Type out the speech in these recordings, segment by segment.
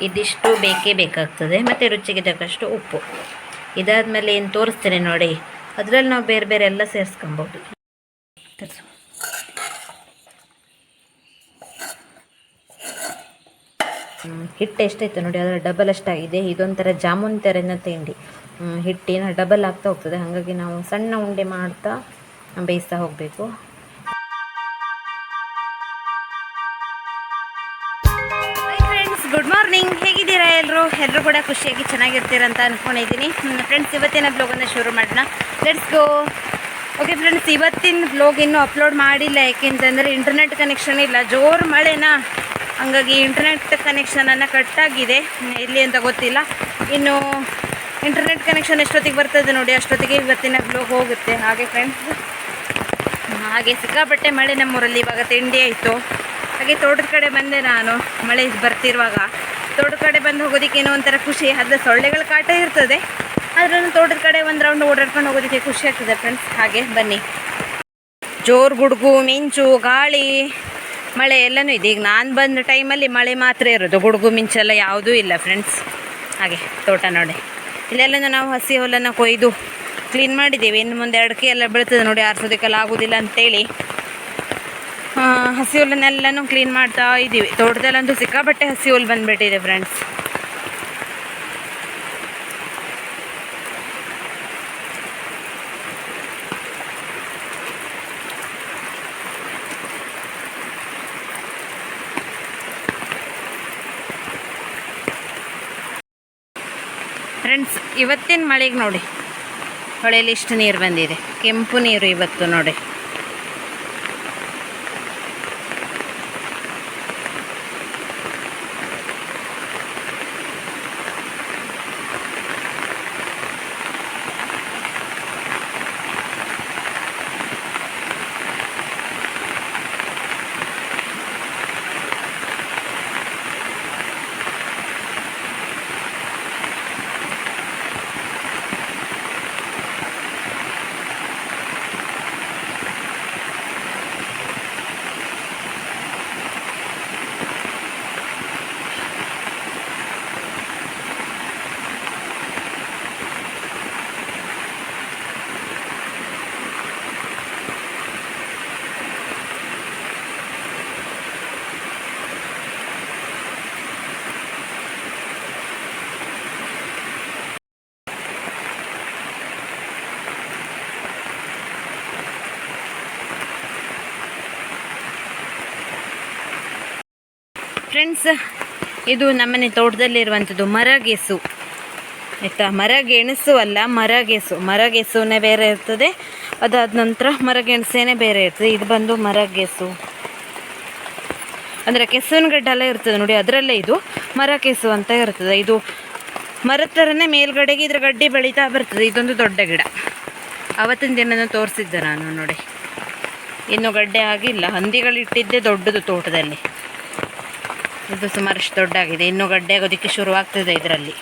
ಇದಿಷ್ಟು ಬೇಕೇ ಬೇಕಾಗ್ತದೆ. ಮತ್ತು ರುಚಿಗೆ ತಕ್ಕಷ್ಟು ಉಪ್ಪು. ಇದಾದಮೇಲೆ ಏನು ತೋರಿಸ್ತೇನೆ ನೋಡಿ. ಅದರಲ್ಲಿ ನಾವು ಬೇರೆ ಬೇರೆ ಎಲ್ಲ ಸೇರಿಸ್ಕೊಬೋದು. ಹಿಟ್ಟು ಎಷ್ಟೈತೆ ನೋಡಿ ಅದರ ಡಬಲ್ ಅಷ್ಟಾಗಿದೆ. ಇದೊಂಥರ ಜಾಮೂನ್ ಥರನ ತಿಂಡಿ. ಹಿಟ್ಟಿನ ಡಬಲ್ ಆಗ್ತಾ ಹೋಗ್ತದೆ. ಹಾಗಾಗಿ ನಾವು ಸಣ್ಣ ಉಂಡೆ ಮಾಡ್ತಾ ಬೇಯಿಸ್ತಾ ಹೋಗಬೇಕು. ಎಲ್ಲರೂ ಎಲ್ಲರೂ ಕೂಡ ಖುಷಿಯಾಗಿ ಚೆನ್ನಾಗಿರ್ತೀರಂತ ಅಂದ್ಕೊಂಡಿದ್ದೀನಿ ಫ್ರೆಂಡ್ಸ್ ಇವತ್ತಿನ ಬ್ಲಾಗನ್ನು ಶುರು ಮಾಡೋಣ. ಲೆಟ್ಸ್ ಗೋ ಓಕೆ ಫ್ರೆಂಡ್ಸ್ ಇವತ್ತಿನ ಬ್ಲಾಗ್ ಇನ್ನೂ ಅಪ್ಲೋಡ್ ಮಾಡಿಲ್ಲ. ಯಾಕೆಂತಂದರೆ ಇಂಟರ್ನೆಟ್ ಕನೆಕ್ಷನ್ ಇಲ್ಲ. ಜೋರು ಮಳೆನಾ? ಹಂಗಾಗಿ ಇಂಟರ್ನೆಟ್ ಕನೆಕ್ಷನನ್ನು ಕಟ್ಟಾಗಿದೆ ಎಲ್ಲಿ ಅಂತ ಗೊತ್ತಿಲ್ಲ. ಇನ್ನು ಇಂಟರ್ನೆಟ್ ಕನೆಕ್ಷನ್ ಎಷ್ಟೊತ್ತಿಗೆ ಬರ್ತದೆ ನೋಡಿ, ಅಷ್ಟೊತ್ತಿಗೆ ಇವತ್ತಿನ ಬ್ಲಾಗ್ ಹೋಗುತ್ತೆ. ಹಾಗೆ ಫ್ರೆಂಡ್ಸ್ ಹಾಗೆ ಸಿಕ್ಕಾಪಟ್ಟೆ ಮಳೆ ನಮ್ಮೂರಲ್ಲಿ. ಇವಾಗ ತಿಂಡಿ ಆಯಿತು. ಹಾಗೆ ತೋಟದ ಕಡೆ ಬಂದೆ ನಾನು, ಮಳೆ ಬರ್ತಿರುವಾಗ. ತೋಟದ ಕಡೆ ಬಂದು ಹೋಗೋದಕ್ಕೆ ಏನೋ ಒಂಥರ ಖುಷಿ ಅದರ ಸೊಳ್ಳೆಗಳ ಕಾಟ ಇರ್ತದೆ. ಆದ್ರೂ ತೋಟದ ಕಡೆ ಒಂದು ರೌಂಡ್ ಓಡಾಡ್ಕೊಂಡು ಹೋಗೋದಕ್ಕೆ ಖುಷಿ ಆಗ್ತದೆ ಫ್ರೆಂಡ್ಸ್ ಹಾಗೆ ಬನ್ನಿ. ಜೋರು ಗುಡುಗು, ಮಿಂಚು, ಗಾಳಿ, ಮಳೆ ಎಲ್ಲನೂ ಇದೆ. ಈಗ ನಾನು ಬಂದ ಟೈಮಲ್ಲಿ ಮಳೆ ಮಾತ್ರ ಇರೋದು. ಗುಡುಗು ಮಿಂಚೆಲ್ಲ ಯಾವುದೂ ಇಲ್ಲ ಫ್ರೆಂಡ್ಸ್ ಹಾಗೆ ತೋಟ ನೋಡಿ. ಇಲ್ಲೆಲ್ಲ ನಾವು ಹಸಿ ಹೊಲನ ಕೊಯ್ದು ಕ್ಲೀನ್ ಮಾಡಿದ್ದೀವಿ. ಇನ್ನು ಮುಂದೆ ಅಡಿಕೆ ಎಲ್ಲ ಬೀಳ್ತದೆ ನೋಡಿ, ಆರಿಸೋದಕ್ಕೆಲ್ಲ ಆಗೋದಿಲ್ಲ ಅಂತೇಳಿ. ಹಸಿ ಹುಲ್ಲನ್ನೆಲ್ಲನೂ ಕ್ಲೀನ್ ಮಾಡ್ತಾ ಇದ್ದೀವಿ. ತೋಟದಲ್ಲಂತೂ ಸಿಕ್ಕಾಪಟ್ಟೆ ಹಸಿ ಹುಲ್ಲು ಬಂದುಬಿಟ್ಟಿದೆ ಫ್ರೆಂಡ್ಸ್ ಫ್ರೆಂಡ್ಸ್ ಇವತ್ತಿನ ಮಳೆಗೆ ನೋಡಿ. ಹೊಳೆಯಲ್ಲಿ ಇಷ್ಟು ನೀರು ಬಂದಿದೆ. ಕೆಂಪು ನೀರು ಇವತ್ತು ನೋಡಿ. ಫ್ರೆಂಡ್ಸ್, ಇದು ನಮ್ಮನೆ ತೋಟದಲ್ಲಿರುವಂಥದ್ದು ಮರಗೆಸು. ಆಯಿತಾ? ಮರಗೆಣಸು ಅಲ್ಲ, ಮರಗೆಸು. ಮರಗೆಸುನೇ ಬೇರೆ ಇರ್ತದೆ. ಅದಾದ ನಂತರ ಮರಗೆಣಸೇನೆ ಬೇರೆ ಇರ್ತದೆ. ಇದು ಬಂದು ಮರಗೆಸು. ಅಂದರೆ ಕೆಸುವಿನ ಗಡ್ಡೆ ಎಲ್ಲ ಇರ್ತದೆ ನೋಡಿ, ಅದರಲ್ಲೇ ಇದು ಮರಕೆಸು ಅಂತ ಇರ್ತದೆ. ಇದು ಮರದ ಥರನೇ ಮೇಲ್ಗಡೆಗೆ ಇದ್ರ ಗಡ್ಡೆ ಬೆಳೀತಾ ಬರ್ತದೆ. ಇದೊಂದು ದೊಡ್ಡ ಗಿಡ. ಅವತ್ತಿನ ದಿನ ತೋರಿಸಿದ್ದೆ ನಾನು ನೋಡಿ. ಇನ್ನು ಗಡ್ಡೆ ಆಗಿಲ್ಲ. ಹಂದಿಗಳಿಟ್ಟಿದ್ದೆ ದೊಡ್ಡದು ತೋಟದಲ್ಲಿ. ಇದು ಸುಮಾರಷ್ಟು ದೊಡ್ಡಾಗಿದೆ ಇನ್ನು ಗಡ್ಡೆ ಆಗೋದಕ್ಕೆ ಶುರುವಾಗ್ತದೆ ಇದರಲ್ಲಿ.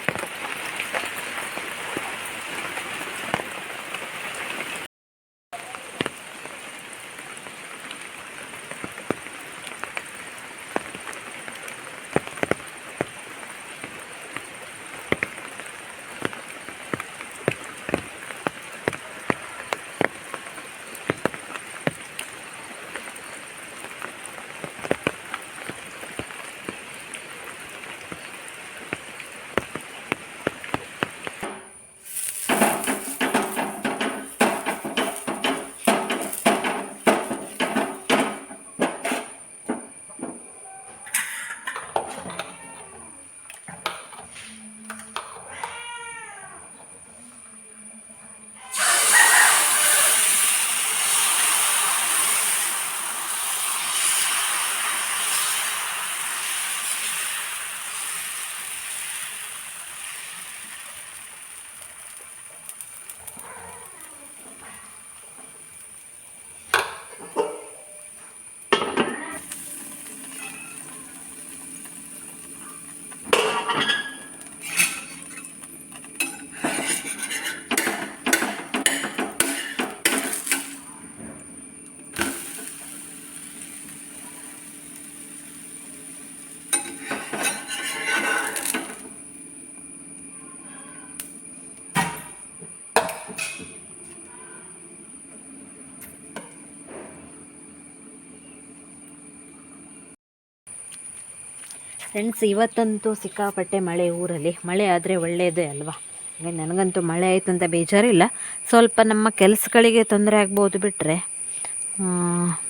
ಫ್ರೆಂಡ್ಸ್ ಇವತ್ತಂತೂ ಸಿಕ್ಕಾಪಟ್ಟೆ ಮಳೆ ಊರಲ್ಲಿ. ಮಳೆ ಆದರೆ ಒಳ್ಳೆಯದೇ ಅಲ್ವಾ? ಹಾಗೆ ನನಗಂತೂ ಮಳೆ ಆಯಿತು ಅಂತ ಬೇಜಾರಿಲ್ಲ. ಸ್ವಲ್ಪ ನಮ್ಮ ಕೆಲಸಗಳಿಗೆ ತೊಂದರೆ ಆಗ್ಬೋದು ಬಿಟ್ಟರೆ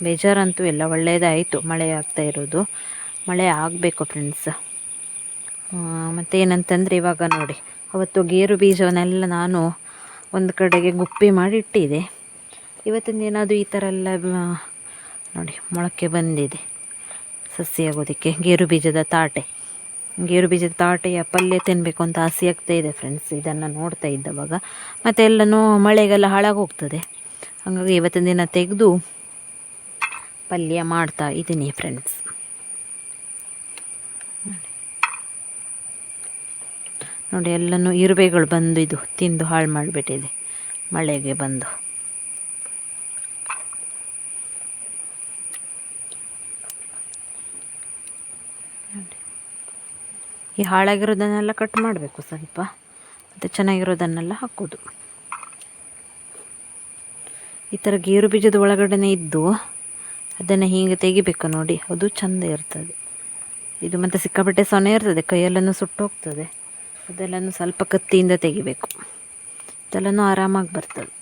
ಬೇಜಾರಂತೂ ಇಲ್ಲ. ಒಳ್ಳೆಯದಾಯಿತು ಮಳೆ ಆಗ್ತಾ ಇರೋದು. ಮಳೆ ಆಗಬೇಕು ಫ್ರೆಂಡ್ಸ್ ಮತ್ತು ಏನಂತಂದರೆ ಇವಾಗ ನೋಡಿ. ಅವತ್ತು ಗೇರು ಬೀಜವನ್ನೆಲ್ಲ ನಾನು ಒಂದು ಕಡೆಗೆ ಗುಪ್ಪಿ ಮಾಡಿ ಇಟ್ಟಿದೆ ಇವತ್ತಿನ ದಿನ ಈ ಥರ ಎಲ್ಲ ನೋಡಿ ಮೊಳಕೆ ಬಂದಿದೆ. ಸಸಿ ಆಗೋದಕ್ಕೆ. ಗೇರು ಬೀಜದ ತಾಟೆ. ಗೇರು ಬೀಜದ ತಾಟೆಯ ಪಲ್ಯ ತಿನ್ನಬೇಕು ಅಂತ ಆಸೆ ಆಗ್ತಾ ಇದೆ ಫ್ರೆಂಡ್ಸ್ ಇದನ್ನು ನೋಡ್ತಾ ಇದ್ದವಾಗ ಮತ್ತು ಎಲ್ಲನೂ ಮಳೆಗೆಲ್ಲ ಹಾಳಾಗೋಗ್ತದೆ. ಹಾಗಾಗಿ ಇವತ್ತಿನ ದಿನ ತೆಗೆದು ಪಲ್ಯ ಮಾಡ್ತಾ ಇದ್ದೀನಿ ಫ್ರೆಂಡ್ಸ್ ನೋಡಿ, ಎಲ್ಲನೂ ಇರುವೆಗಳು ಬಂದು ಇದು ತಿಂದು ಹಾಳು ಮಾಡಿಬಿಟ್ಟಿದೆ. ಮಳೆಗೆ ಬಂದು. ಈ ಹಾಳಾಗಿರೋದನ್ನೆಲ್ಲ ಕಟ್ ಮಾಡಬೇಕು ಸ್ವಲ್ಪ. ಮತ್ತು ಚೆನ್ನಾಗಿರೋದನ್ನೆಲ್ಲ ಹಾಕೋದು. ಈ ಥರ ಗೇರು ಬೀಜದ ಒಳಗಡೆನೆ ಇದ್ದು ಅದನ್ನು ಹೀಗೆ ತೆಗಿಬೇಕು ನೋಡಿ. ಅದು ಚೆಂದ ಇರ್ತದೆ. ಇದು ಮತ್ತು ಸಿಕ್ಕಾಪಟ್ಟೆ ಸೊನೆ ಇರ್ತದೆ. ಕೈಯೆಲ್ಲನೂ ಸುಟ್ಟೋಗ್ತದೆ. ಅದೆಲ್ಲನೂ ಸ್ವಲ್ಪ ಕತ್ತಿಯಿಂದ ತೆಗಿಬೇಕು. ಅದೆಲ್ಲನೂ ಆರಾಮಾಗಿ ಬರ್ತದೆ.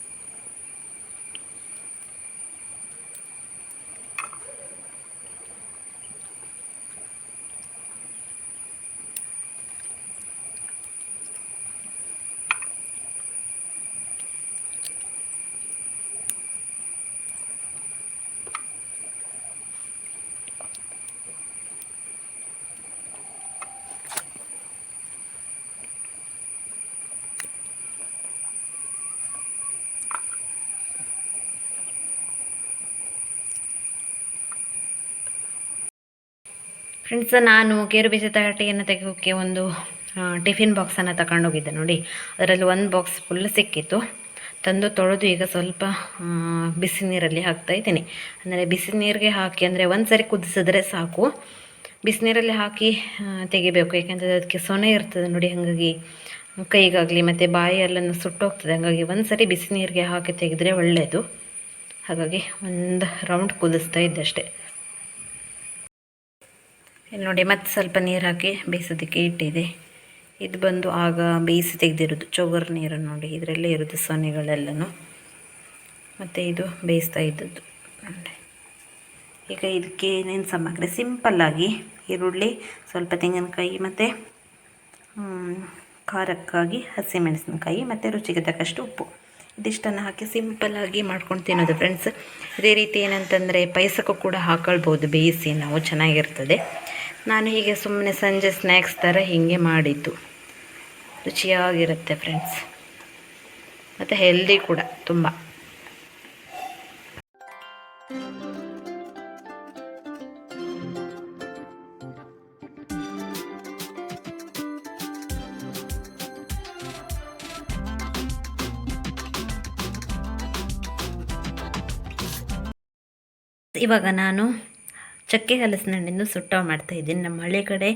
ಫ್ರೆಂಡ್ಸ್ ನಾನು ಗೇರು ಬೀಜದ ತಗಟೆಯನ್ನು ತೆಗೆಯೋಕ್ಕೆ ಒಂದು ಟಿಫಿನ್ ಬಾಕ್ಸನ್ನು ತಗೊಂಡೋಗಿದ್ದೆ ನೋಡಿ. ಅದರಲ್ಲಿ ಒಂದು ಬಾಕ್ಸ್ ಫುಲ್ ಸಿಕ್ಕಿತ್ತು. ತಂದು ತೊಳೆದು ಈಗ ಸ್ವಲ್ಪ ಬಿಸಿ ನೀರಲ್ಲಿ ಹಾಕ್ತಾ ಇದ್ದೀನಿ. ಅಂದರೆ ಬಿಸಿ ನೀರಿಗೆ ಹಾಕಿ, ಅಂದರೆ ಒಂದು ಸರಿ ಕುದಿಸಿದ್ರೆ ಸಾಕು. ಬಿಸಿನೀರಲ್ಲಿ ಹಾಕಿ ತೆಗಿಬೇಕು. ಯಾಕೆಂದರೆ ಅದಕ್ಕೆ ಸೊನೆ ಇರ್ತದೆ ನೋಡಿ, ಹಾಗಾಗಿ ಕೈಗಾಗಲಿ ಮತ್ತು ಬಾಯಿ ಎಲ್ಲನೂ ಸುಟ್ಟೋಗ್ತದೆ. ಹಾಗಾಗಿ ಒಂದು ಸರಿ ಬಿಸಿ ನೀರಿಗೆ ಹಾಕಿ ತೆಗೆದ್ರೆ ಒಳ್ಳೆಯದು ಹಾಗಾಗಿ ಒಂದು ರೌಂಡ್ ಕುದಿಸ್ತಾ ಇದ್ದೆ ಅಷ್ಟೇ. ಇಲ್ಲಿ ನೋಡಿ, ಮತ್ತೆ ಸ್ವಲ್ಪ ನೀರು ಹಾಕಿ ಬೇಯಿಸೋದಕ್ಕೆ ಇಟ್ಟಿದೆ ಇದು ಬಂದು ಆಗ ಬೇಯಿಸಿ ತೆಗೆದಿರೋದು, ಚೋಗರ್ ನೀರು ನೋಡಿ, ಇದರಲ್ಲೇ ಇರೋದು ಸೊನೆಗಳೆಲ್ಲನೂ ಮತ್ತು ಇದು ಬೇಯಿಸ್ತಾ ಇದ್ದದ್ದು. ಈಗ ಇದಕ್ಕೆ ಏನೇನು ಸಾಮಗ್ರಿ? ಸಿಂಪಲ್ಲಾಗಿ ಈರುಳ್ಳಿ, ಸ್ವಲ್ಪ ತೆಂಗಿನಕಾಯಿ ಮತ್ತು ಖಾರಕ್ಕಾಗಿ ಹಸಿಮೆಣಸಿನಕಾಯಿ ಮತ್ತು ರುಚಿಗೆ ತಕ್ಕಷ್ಟು ಉಪ್ಪು. ಇದಿಷ್ಟನ್ನು ಹಾಕಿ ಸಿಂಪಲ್ಲಾಗಿ ಮಾಡ್ಕೊಂಡು ತಿನ್ನೋದು ಫ್ರೆಂಡ್ಸ್ ಇದೇ ರೀತಿ ಏನಂತಂದರೆ, ಪಾಯಸಕ್ಕೂ ಕೂಡ ಹಾಕೊಳ್ಬೋದು, ಬೇಯಿಸಿ, ನಾವು ಚೆನ್ನಾಗಿರ್ತದೆ. ನಾನು ಹೀಗೆ ಸುಮ್ಮನೆ ಸಂಜೆ ಸ್ನ್ಯಾಕ್ಸ್ ಥರ ಹೀಗೆ ಮಾಡಿದ್ದು. ರುಚಿಯಾಗಿರುತ್ತೆ ಫ್ರೆಂಡ್ಸ್ ಮತ್ತು ಹೆಲ್ದಿ ಕೂಡ ತುಂಬ. ಇವಾಗ ನಾನು ಚಕ್ಕೆ ಹಲಸಿನ ಹಣ್ಣಿಂದು ಸುಟ್ಟಾವ್ ಮಾಡ್ತಾ ಇದ್ದೀನಿ. ನಮ್ಮ ಹಳ್ಳಿ ಕಡೆ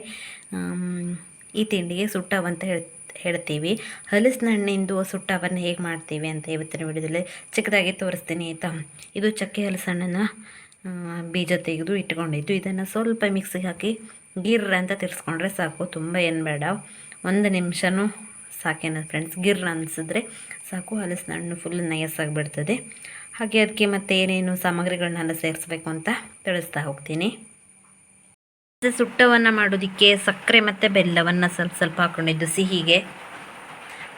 ಈ ತಿಂಡಿಗೆ ಸುಟ್ಟಾವ್ ಅಂತ ಹೇಳ್, ಹೇಳ್ತೀವಿ. ಹಲಸಿನ ಹಣ್ಣಿಂದು ಸುಟ್ಟಾವನ್ನು ಹೇಗೆ ಮಾಡ್ತೀವಿ ಅಂತ ಇವತ್ತಿನ ವಿಡಿಯೋದಲ್ಲಿ ಚಿಕ್ಕದಾಗಿ ತೋರಿಸ್ತೀನಿ ಆಯಿತಾ? ಇದು ಚಕ್ಕೆ ಹಲಸಣ್ಣನ ಬೀಜ ತೆಗೆದು ಇಟ್ಕೊಂಡಿದ್ದು. ಇದನ್ನು ಸ್ವಲ್ಪ ಮಿಕ್ಸಿಗೆ ಹಾಕಿ ಗಿರ್ರ ಅಂತ ತಿರ್ಸ್ಕೊಂಡ್ರೆ ಸಾಕು. ತುಂಬ ಏನು ಬೇಡ. ಒಂದು ನಿಮಿಷನೂ ಸಾಕೇನ ಫ್ರೆಂಡ್ಸ್ ಗಿರ್ರ ಅನಿಸಿದ್ರೆ ಸಾಕು. ಹಲಸಿನ ಹಣ್ಣು ಫುಲ್ ನಯಸ್ಸಾಗಿಬಿಡ್ತದೆ ಹಾಗೆ ಅದಕ್ಕೆ ಮತ್ತೆ ಏನೇನು ಸಾಮಗ್ರಿಗಳನ್ನೆಲ್ಲ ಸೇರಿಸ್ಬೇಕು ಅಂತ ತಿಳಿಸ್ತಾ ಹೋಗ್ತೀನಿ. ಮತ್ತೆ ಸುಟ್ಟವನ್ನು ಮಾಡೋದಕ್ಕೆ ಸಕ್ಕರೆ ಮತ್ತು ಬೆಲ್ಲವನ್ನು ಸ್ವಲ್ಪ ಸ್ವಲ್ಪ ಹಾಕ್ಕೊಂಡಿದ್ದು ಸಿಹಿಗೆ.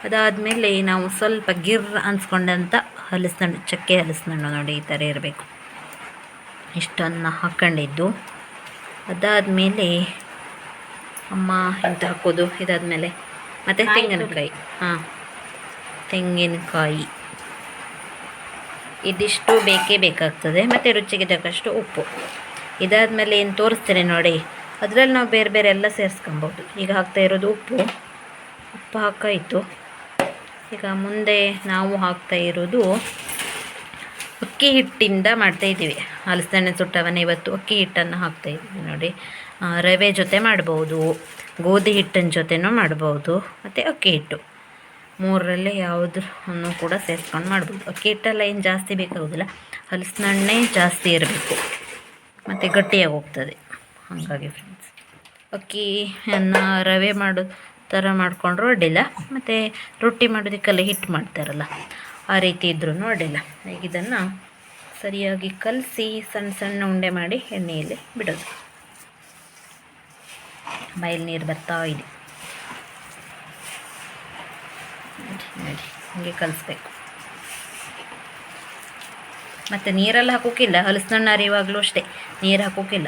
ಅದಾದಮೇಲೆ ನಾವು ಸ್ವಲ್ಪ ಗಿರ್ ಅನ್ಸ್ಕೊಂಡಂಥ ಹಲಸಿನಣ್ಣು ಚಕ್ಕೆ ಹಲಸಿನಣ್ಣು ನೋಡಿ ಈ ಥರ ಇರಬೇಕು. ಇಷ್ಟನ್ನು ಹಾಕ್ಕೊಂಡಿದ್ದು ಅದಾದಮೇಲೆ ಅಮ್ಮ ಎಂತ ಹಾಕೋದು? ಇದಾದಮೇಲೆ ಮತ್ತು ತೆಂಗಿನಕಾಯಿ. ಹಾಂ ತೆಂಗಿನಕಾಯಿ. ಇದಿಷ್ಟು ಬೇಕೇ ಬೇಕಾಗ್ತದೆ. ಮತ್ತು ರುಚಿಗೆ ತಕ್ಕಷ್ಟು ಉಪ್ಪು. ಇದಾದಮೇಲೆ ಏನು ತೋರಿಸ್ತೇನೆ ನೋಡಿ. ಅದರಲ್ಲಿ ನಾವು ಬೇರೆ ಬೇರೆ ಎಲ್ಲ ಸೇರಿಸ್ಕೊಬೋದು. ಈಗ ಹಾಕ್ತಾ ಇರೋದು ಉಪ್ಪು. ಉಪ್ಪು ಹಾಕಾಯಿತು ಈಗ ಮುಂದೆ ನಾವು ಹಾಕ್ತಾ ಇರೋದು ಅಕ್ಕಿ ಹಿಟ್ಟಿಂದ ಮಾಡ್ತಾ ಇದ್ದೀವಿ. ಹಲಸಿನ ಸುಟ್ಟವನ್ನ ಇವತ್ತು ಅಕ್ಕಿ ಹಿಟ್ಟನ್ನು ಹಾಕ್ತಾ ಇದ್ದೀವಿ ನೋಡಿ. ರವೆ ಜೊತೆ ಮಾಡ್ಬೋದು. ಗೋಧಿ ಹಿಟ್ಟಿನ ಜೊತೆನೂ ಮಾಡ್ಬೋದು. ಮತ್ತು ಅಕ್ಕಿ ಹಿಟ್ಟು. ಮೂರರಲ್ಲಿ ಯಾವುದನ್ನು ಕೂಡ ಸೇರಿಸ್ಕೊಂಡು ಮಾಡ್ಬೋದು. ಅಕ್ಕಿ ಹಿಟ್ಟೆಲ್ಲ ಏನು ಜಾಸ್ತಿ ಬೇಕಾಗೋದಿಲ್ಲ. ಹಲಸಿನ ಹಣ್ಣೇ ಜಾಸ್ತಿ ಇರಬೇಕು. ಮತ್ತು ಗಟ್ಟಿಯಾಗಿ ಹೋಗ್ತದೆ. ಹಾಗಾಗಿ ಫ್ರೆಂಡ್ಸ್ ಅಕ್ಕಿಯನ್ನು ರವೆ ಮಾಡೋ ಥರ ಮಾಡಿಕೊಂಡ್ರು ಅಡ್ಡಿಲ್ಲ. ಮತ್ತು ರೊಟ್ಟಿ ಮಾಡೋದಕ್ಕೆಲ್ಲ ಹಿಟ್ಟು ಮಾಡ್ತಾರಲ್ಲ, ಆ ರೀತಿ ಇದ್ರೂ ಅಡ್ಡಿಲ್ಲ. ಈಗ ಇದನ್ನು ಸರಿಯಾಗಿ ಕಲಸಿ ಸಣ್ಣ ಸಣ್ಣ ಉಂಡೆ ಮಾಡಿ ಎಣ್ಣೆಯಲ್ಲಿ ಬಿಡೋದು. ಬಾಯಲ್ಲಿ ನೀರು ಬರ್ತಾ ಇದೆ. ನೋಡಿ ಹೀಗೆ ಕಲಿಸ್ಬೇಕು. ಮತ್ತು ನೀರೆಲ್ಲ ಹಾಕೋಕ್ಕಿಲ್ಲ ಹಲಸಿನಣ್ಣು ಅರಿಯುವಾಗಲೂ ಅಷ್ಟೇ ನೀರು ಹಾಕೋಕ್ಕಿಲ್ಲ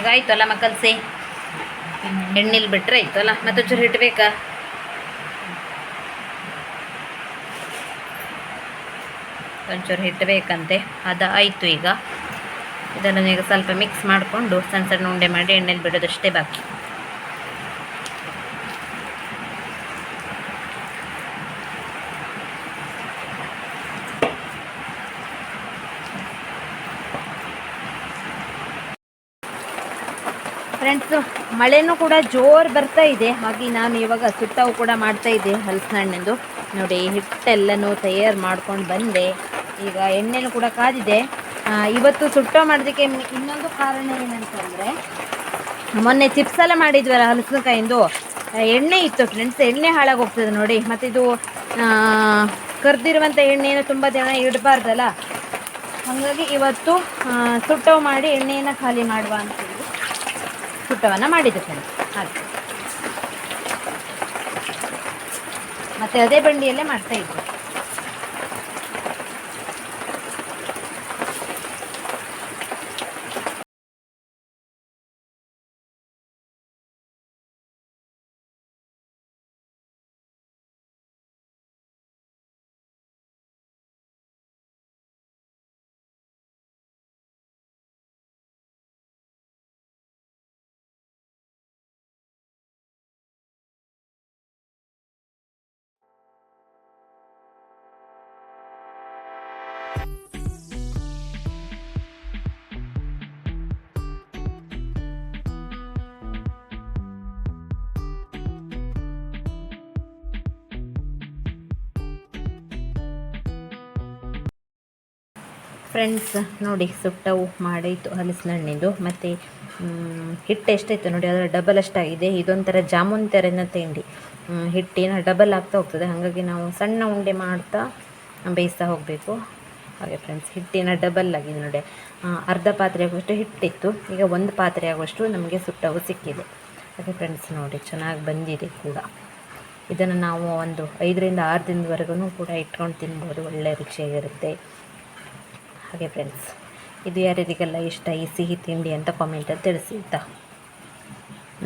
ಈಗ ಆಯ್ತಲ್ಲ ಮಕ್ಕಲ್ಸಿ ಎಣ್ಣೆಲಿ ಬಿಟ್ರೆ ಆಯ್ತಲ್ಲ. ಮತ್ತೆ ಚೂರು ಇಟ್ಬೇಕಾ ಬೇಕಾ ಒಂಚೂರು ಇಟ್ಬೇಕಂತೆ ಬೇಕಂತೆ ಅದು ಆಯಿತು ಈಗ. ಇದನ್ನು ಈಗ ಸ್ವಲ್ಪ ಮಿಕ್ಸ್ ಮಾಡಿಕೊಂಡು ಸಣ್ಣ ಸಣ್ಣ ಉಂಡೆ ಮಾಡಿ ಎಣ್ಣೆಲಿ ಬಿಡೋದಷ್ಟೇ ಬಾಕಿ. ಫ್ರೆಂಡ್ಸು ಮಳೆನೂ ಕೂಡ ಜೋರು ಬರ್ತಾ ಇದೆ. ಹಾಗೆ ನಾನು ಇವಾಗ ಸುಟ್ಟವು ಕೂಡ ಮಾಡ್ತಾ ಇದ್ದೆ ಹಲಸಿನ ಹಣ್ಣಿಂದು ನೋಡಿ, ಹಿಟ್ಟೆಲ್ಲನೂ ತಯಾರು ಮಾಡ್ಕೊಂಡು ಬಂದೆ. ಈಗ ಎಣ್ಣೆನೂ ಕೂಡ ಕಾದಿದೆ. ಇವತ್ತು ಸುಟ್ಟೋ ಮಾಡೋದಕ್ಕೆ ಇನ್ನೊಂದು ಕಾರಣ ಏನಂತಂದರೆ, ಮೊನ್ನೆ ಚಿಪ್ಸ್ ಎಲ್ಲ ಮಾಡಿದ್ವಲ್ಲ ಹಲಸಿನಕಾಯಿಂದು. ಎಣ್ಣೆ ಇತ್ತು ಫ್ರೆಂಡ್ಸ್ ಎಣ್ಣೆ ಹಾಳಾಗೋಗ್ತದೆ ನೋಡಿ. ಮತ್ತು ಇದು ಕರ್ದಿರುವಂಥ ಎಣ್ಣೆಯನ್ನು ತುಂಬ ಜನ ಇಡಬಾರ್ದಲ್ಲ. ಹಾಗಾಗಿ ಇವತ್ತು ಸುಟ್ಟವು ಮಾಡಿ ಎಣ್ಣೆಯನ್ನು ಖಾಲಿ ಮಾಡುವ ಅಂತ. ಹೇಳಿ ಮಾಡಿದ್ದೆ ಹಾಗೆ. ಮತ್ತೆ ಅದೇ ಬಂಡಿಯಲ್ಲೇ ಮಾಡ್ತಾ ಇದ್ವಿ ಫ್ರೆಂಡ್ಸ್ ನೋಡಿ ಸುಟ್ಟವು ಮಾಡಿತ್ತು ಹಲಸಿನ ಹಣ್ಣಿಂದು ಮತ್ತು ಹಿಟ್ಟು ಎಷ್ಟಾಯಿತು ನೋಡಿ, ಅದರ ಡಬಲ್ ಅಷ್ಟಾಗಿದೆ. ಇದೊಂಥರ ಜಾಮೂನ್ ಥರನ ತಿಂಡಿ. ಹಿಟ್ಟಿನ ಡಬಲ್ ಆಗ್ತಾ ಹೋಗ್ತದೆ. ಹಾಗಾಗಿ ನಾವು ಸಣ್ಣ ಉಂಡೆ ಮಾಡ್ತಾ ಬೇಯಿಸ್ತಾ ಹೋಗಬೇಕು. ಹಾಗೆ ಫ್ರೆಂಡ್ಸ್ ಹಿಟ್ಟಿನ ಡಬಲ್ ಆಗಿದೆ ನೋಡಿ. ಅರ್ಧ ಪಾತ್ರೆ ಆಗುವಷ್ಟು ಹಿಟ್ಟಿತ್ತು. ಈಗ ಒಂದು ಪಾತ್ರೆ ಆಗುವಷ್ಟು ನಮಗೆ ಸುಟ್ಟವು ಸಿಕ್ಕಿದೆ. ಹಾಗೆ ಫ್ರೆಂಡ್ಸ್ ನೋಡಿ, ಚೆನ್ನಾಗಿ ಬಂದಿದೆ ಕೂಡ. ಇದನ್ನು ನಾವು ಒಂದು ಐದರಿಂದ ಆರು ದಿನದವರೆಗೂ ಕೂಡ ಇಟ್ಕೊಂಡು ತಿನ್ಬೋದು. ಒಳ್ಳೆಯ ರುಚಿಯಾಗಿರುತ್ತೆ. ಹಾಗೆ ಫ್ರೆಂಡ್ಸ್ ಇದು ಯಾರ್ಯಾರಿಗೆಲ್ಲ ಇಷ್ಟ ಈ ಸಿಹಿ ತಿಂಡಿ ಅಂತ ಕಾಮೆಂಟಲ್ಲಿ ತಿಳಿಸಿ, ಆಯಿತಾ?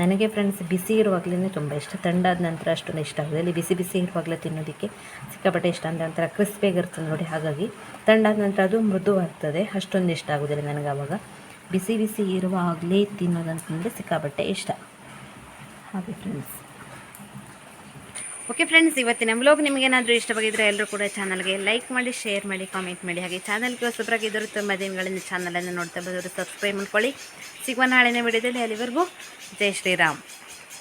ನನಗೆ ಫ್ರೆಂಡ್ಸ್ ಬಿಸಿ ಇರುವಾಗಲೇ ತುಂಬ ಇಷ್ಟ. ತಂಡಾದ ನಂತರ ಅಷ್ಟೊಂದು ಇಷ್ಟ ಆಗೋದು ಇಲ್ಲಿ ಬಿಸಿ ಬಿಸಿ ಇರುವಾಗಲೇ ತಿನ್ನೋದಕ್ಕೆ ಸಿಕ್ಕಾಪಟ್ಟೆ ಇಷ್ಟ. ಅಂದರೆ ಒಂಥರ ಕ್ರಿಸ್ಪಿಯಾಗಿರ್ತದೆ ನೋಡಿ, ಹಾಗಾಗಿ ತಂಡಾದ ನಂತರ ಅದು ಮೃದುವಾಗ್ತದೆ. ಅಷ್ಟೊಂದು ಇಷ್ಟ ಆಗೋದಿಲ್ಲ ನನಗೆ ಆವಾಗ ಬಿಸಿ ಬಿಸಿ ಇರುವಾಗಲೇ ತಿನ್ನೋದಂತಂದರೆ ಸಿಕ್ಕಾಪಟ್ಟೆ ಇಷ್ಟ. ಹಾಗೆ ಫ್ರೆಂಡ್ಸ್ ಓಕೆ ಫ್ರೆಂಡ್ಸ್ ಇವತ್ತಿನ ವ್ಲಾಗ್ ನಿಮಗೇನಾದರೂ ಇಷ್ಟವಾಗಿದ್ದರೆ ಎಲ್ಲರೂ ಕೂಡ ಚಾನಲ್ಗೆ ಲೈಕ್ ಮಾಡಿ ಶೇರ್ ಮಾಡಿ ಕಾಮೆಂಟ್ ಮಾಡಿ. ಹಾಗೆ ಚಾನಲ್ಗೆ ಹೊಸಬರಾಗಿದ್ದರು ತುಂಬ ದಿನಗಳಿಂದ ಚಾನಲನ್ನು ನೋಡ್ತಾ ಬಂದವರು ಸಬ್ಸ್ಕ್ರೈಬ್ ಮಾಡ್ಕೊಳ್ಳಿ. ಸಿಗುವ ನಾಳಿನ ವಿಡಿಯೋದಲ್ಲಿ ಅಲ್ಲಿವರೆಗೂ ಜೈ ಶ್ರೀರಾಮ್.